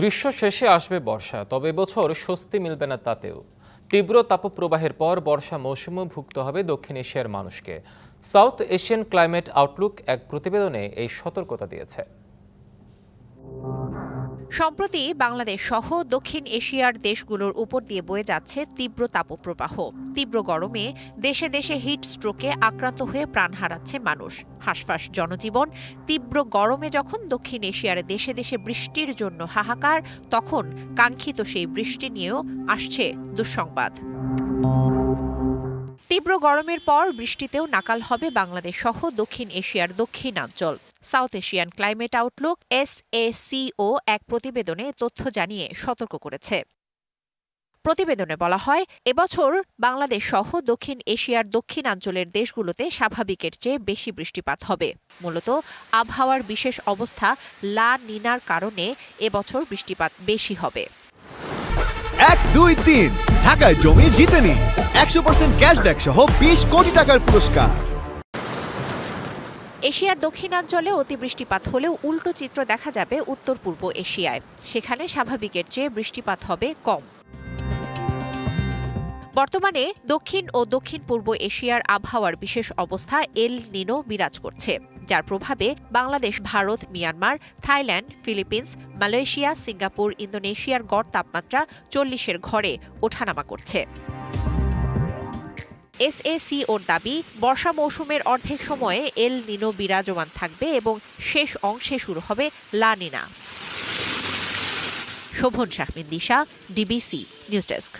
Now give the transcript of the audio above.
গ্রীষ্ম শেষে আসবে বর্ষা, তবে এবছর স্বস্তি মিলবে না তাতেও। তীব্র তাপপ্রবাহের পর বর্ষা মৌসুমে ভুগতে হবে দক্ষিণ এশিয়ার মানুষকে। সাউথ এশিয়ান ক্লাইমেট আউটলুক এক প্রতিবেদনে এই সতর্কতা দিয়েছে। সম্প্রতি বাংলাদেশ সহ দক্ষিণ এশিয়ার দেশগুলোর উপর দিয়ে বয়ে যাচ্ছে তীব্র তাপপ্রবাহ। তীব্র গরমে দেশে দেশে হিট স্ট্রোকে আক্রান্ত হয়ে প্রাণ হারাচ্ছে মানুষ। হাঁসফাঁস জনজীবন, তীব্র গরমে যখন দক্ষিণ এশিয়ার দেশে দেশে বৃষ্টির জন্য হাহাকার, তখন কাঙ্ক্ষিত সেই বৃষ্টি নিয়েও আসছে দুঃসংবাদ। তীব্র গরমের পর বৃষ্টিতেও নাকাল হবে বাংলাদেশ সহ দক্ষিণ এশিয়ার দক্ষিণাঞ্চল। South Asian climate outlook S A SACO এক প্রতিবেদনে তথ্য জানিয়ে সতর্ক করেছে। প্রতিবেদনে বলা হয়, এবছর বাংলাদেশ সহ দক্ষিণ এশিয়ার দক্ষিণাঞ্চলের দেশগুলোতে স্বাভাবিকের চেয়ে বেশি বৃষ্টিপাত হবে। মূলত, আবহাওয়ার বিশেষ অবস্থা লা নিনার কারণে এবছর বৃষ্টিপাত বেশি হবে। এক, দুই, তিন। ঢাকায় জমি জিতে নিন একশো পার্সেন্ট ক্যাশব্যাক সহ বিশ কোটি টাকার পুরস্কার। এশিয়ার দক্ষিণাঞ্চলে অতিবৃষ্টিপাত হলেও উল্টো চিত্র দেখা যাবে উত্তর পূর্ব এশিয়ায়। সেখানে স্বাভাবিকের চেয়ে বৃষ্টিপাত হবে কম। বর্তমানে দক্ষিণ ও দক্ষিণ পূর্ব এশিয়ার আবহাওয়ার বিশেষ অবস্থা এল নিনো বিরাজ করছে, যার প্রভাবে Bangladesh, Bharat, Myanmar, Thailand, Philippines, Malaysia, Singapore, ইন্দোনেশিয়ার গড় তাপমাত্রা চল্লিশের ঘরে ওঠানামা করছে। এসএসি ওর দাবি, বর্ষা মৌসুমের অর্ধেক সময়ে এল নিনো বিরাজমান থাকবে এবং শেষ অংশে শুরু হবে La Nina. Shovon Shahmin Disha, DBC news desk.